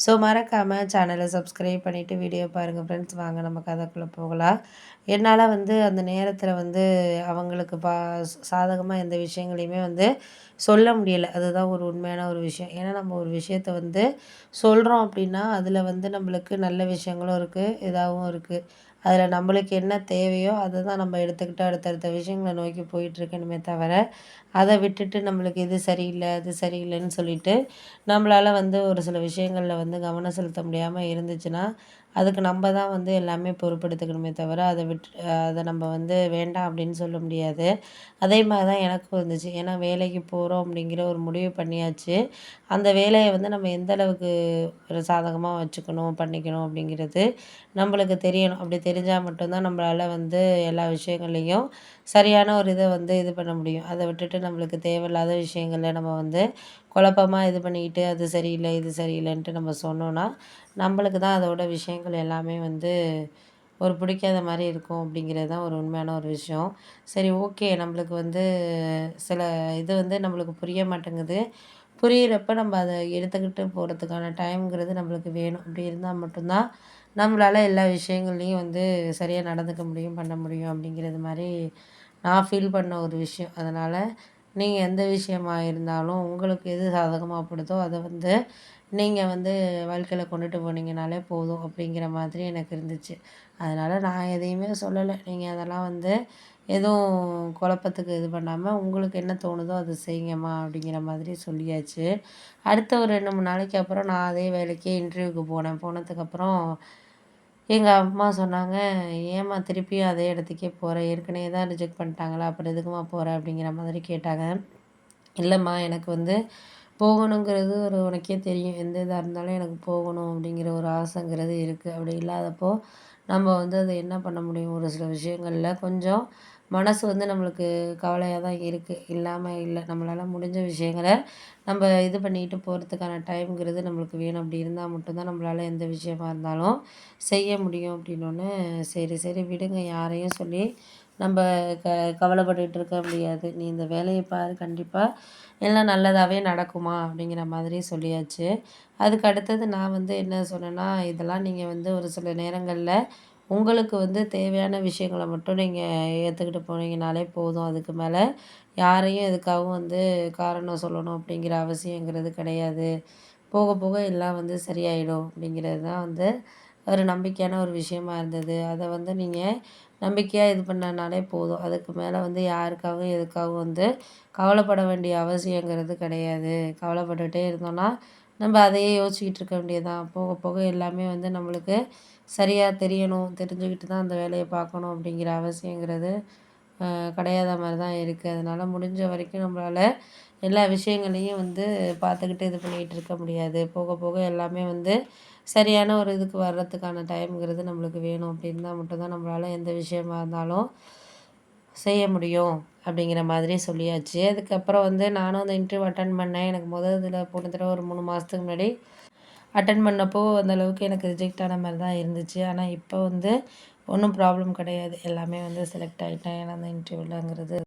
So மறக்காமல் சேனலை subscribe பண்ணிவிட்டு வீடியோ பாருங்கள் ஃப்ரெண்ட்ஸ் வாங்க நம்ம கதைக்குள்ளே போகலாம். என்னால் வந்து அந்த நேரத்தில் வந்து அவங்களுக்கு பா சாதகமாக எந்த விஷயங்களையுமே வந்து சொல்ல முடியலை. அதுதான் ஒரு உண்மையான ஒரு விஷயம். ஏன்னா நம்ம ஒரு விஷயத்த வந்து சொல்கிறோம் அப்படின்னா அதில் வந்து நம்மளுக்கு நல்ல விஷயங்களும் இருக்குது இதாகவும் இருக்குது அதில் நம்மளுக்கு என்ன தேவையோ அதை தான் நம்ம எடுத்துக்கிட்டு அடுத்தடுத்த விஷயங்களை நோக்கி போயிட்டுருக்கணுமே தவிர அதை விட்டுட்டு நம்மளுக்கு இது சரியில்லை அது சரியில்லைன்னு சொல்லிட்டு நம்மளால் வந்து ஒரு சில விஷயங்களில் வந்து கவனம் செலுத்த முடியாமல் இருந்துச்சுன்னா அதுக்கு நம்ம தான் வந்து எல்லாமே பொறுப்பெடுத்துக்கணுமே தவிர அதை விட்டு அதை நம்ம வந்து வேண்டாம் அப்படின்னு சொல்ல முடியாது. அதே மாதிரி தான் எனக்கும் இருந்துச்சு. ஏன்னா வேலைக்கு போகிறோம் அப்படிங்கிற ஒரு முடிவு பண்ணியாச்சு. அந்த வேலையை வந்து நம்ம எந்த அளவுக்கு ஒரு சாதகமாக வச்சுக்கணும் பண்ணிக்கணும் அப்படிங்கிறது நம்மளுக்கு தெரியணும். அப்படி தெரிஞ்சால் மட்டும்தான் நம்மளால் வந்து எல்லா விஷயங்கள்லேயும் சரியான ஒரு இதை வந்து இது பண்ண முடியும். அதை விட்டுட்டு நம்மளுக்கு தேவையில்லாத விஷயங்களில் நம்ம வந்து குழப்பமாக இது பண்ணிக்கிட்டு அது சரியில்லை இது சரியில்லைன்ட்டு நம்ம சொன்னோன்னா நம்மளுக்கு தான் அதோட விஷயங்கள் எல்லாமே வந்து ஒரு பிடிக்காத மாதிரி இருக்கும் அப்படிங்கிறது தான் ஒரு உண்மையான ஒரு விஷயம். சரி ஓகே. நம்மளுக்கு வந்து சில இது வந்து நம்மளுக்கு புரிய மாட்டேங்குது. புரியிறப்ப நம்ம அதை எடுத்துக்கிட்டு போகிறதுக்கான டைம்ங்கிறது நம்மளுக்கு வேணும். அப்படி இருந்தால் மட்டும்தான் நம்மளால் எல்லா விஷயங்கள்லையும் வந்து சரியாக நடந்துக்க முடியும் பண்ண முடியும் அப்படிங்கிறது மாதிரி நான் ஃபீல் பண்ண ஒரு விஷயம். அதனால் நீங்கள் எந்த விஷயமாக இருந்தாலும் உங்களுக்கு எது சாதகமாக படுதோ அதை வந்து நீங்கள் வந்து வாழ்க்கையில் கொண்டுட்டு போனீங்கனாலே போதும் அப்படிங்கிற மாதிரி எனக்கு இருந்துச்சு. அதனால் நான் எதையுமே சொல்லலை. நீங்கள் அதெல்லாம் வந்து எதுவும் குழப்பத்துக்கு இது பண்ணாமல் உங்களுக்கு என்ன தோணுதோ அதை செய்யுங்கம்மா அப்படிங்கிற மாதிரி சொல்லியாச்சு. அடுத்த ஒரு ரெண்டு மூணு நாளைக்கு அப்புறம் நான் அதே வேலைக்கே இன்டர்வியூக்கு போனேன். போனதுக்கப்புறம் எங்கள் அம்மா சொன்னாங்க ஏம்மா திருப்பியும் அதே இடத்துக்கே போகிற ஏற்கனவே தான் ரிஜெக்ட் பண்ணிட்டாங்களா? அப்புறம் எதுக்குமா போகிற அப்படிங்கிற மாதிரி கேட்டாங்க. இல்லைம்மா எனக்கு வந்து போகணுங்கிறது ஒரு உனக்கே தெரியும். எந்த இதாக இருந்தாலும் எனக்கு போகணும் அப்படிங்கிற ஒரு ஆசைங்கிறது இருக்குது அப்படி இல்லாதப்போ நம்ம வந்து அதை என்ன பண்ண முடியும்? ஒரு சில விஷயங்களில் கொஞ்சம் மனசு வந்து நம்மளுக்கு கவலையாக தான் இருக்குது இல்லாமல் இல்லை. நம்மளால் முடிஞ்ச விஷயங்களை நம்ம இது பண்ணிக்கிட்டு போகிறதுக்கான டைம்ங்கிறது நம்மளுக்கு வேணும். அப்படி இருந்தால் மட்டும்தான் நம்மளால் எந்த விஷயமா இருந்தாலும் செய்ய முடியும் அப்படின்னோடனே சரி சரி விடுங்க. யாரையும் சொல்லி நம்ம க கவலைப்பட்டுக்கிட்டு இருக்க முடியாது. நீ இந்த வேலையை பாரு. கண்டிப்பாக எல்லாம் நல்லதாகவே நடக்குமா? அப்படிங்கிற மாதிரி சொல்லியாச்சு. அதுக்கு அடுத்தது நான் வந்து என்ன சொன்னேன்னா இதெல்லாம் நீங்கள் வந்து ஒரு சில நேரங்களில் உங்களுக்கு வந்து தேவையான விஷயங்களை மட்டும் நீங்கள் ஏற்றுக்கிட்டு போனீங்கனாலே போதும். அதுக்கு மேலே யாரையும் எதுக்காகவும் வந்து காரணம் சொல்லணும் அப்படிங்கிற அவசியங்கிறது கிடையாது. போக போக எல்லாம் வந்து சரியாயிடும் அப்படிங்கிறது தான் வந்து ஒரு நம்பிக்கையான ஒரு விஷயமா இருந்தது. அதை வந்து நீங்கள் நம்பிக்கையாக இது பண்ணனாலே போதும். அதுக்கு மேலே வந்து யாருக்காகவும் எதுக்காகவும் வந்து கவலைப்பட வேண்டிய அவசியங்கிறது கிடையாது. கவலைப்பட்டுகிட்டே இருந்தோன்னா நம்ம அதையே யோசிச்சுக்கிட்டு இருக்க வேண்டியதுதான் போக போக எல்லாமே வந்து நம்மளுக்கு சரியாக தெரியணும் தெரிஞ்சுக்கிட்டு தான் அந்த வேலையை பார்க்கணும் அப்படிங்கிற அவசியங்கிறது கிடையாத மாதிரி தான் இருக்குது அதனால் முடிஞ்ச வரைக்கும் நம்மளால் எல்லா விஷயங்களையும் வந்து பார்த்துக்கிட்டு இது பண்ணிக்கிட்டு இருக்க முடியாது. போக போக எல்லாமே வந்து சரியான ஒரு இதுக்கு வர்றதுக்கான டைம்ங்கிறது நம்மளுக்கு வேணும் அப்படின்னா மட்டும்தான் நம்மளால் எந்த விஷயமா இருந்தாலும் செய்ய முடியும். அப்படிங்கிற மாதிரி சொல்லியாச்சு. அதுக்கப்புறம் வந்து நானும் அந்த இன்டர்வியூ அட்டன் பண்ணேன். எனக்கு முதல் இதில் போன தடவை ஒரு மூணு மாதத்துக்கு முன்னாடி அட்டன் பண்ணப்போ அந்தளவுக்கு எனக்கு ரிஜெக்ட் ஆன மாதிரி தான் இருந்துச்சு. ஆனால் இப்போ வந்து ஒன்றும் ப்ராப்ளம் கிடையாது. எல்லாமே வந்து செலக்ட் ஆகிட்டேன் ஏன்னா அந்த இன்டர்வியூலங்கிறது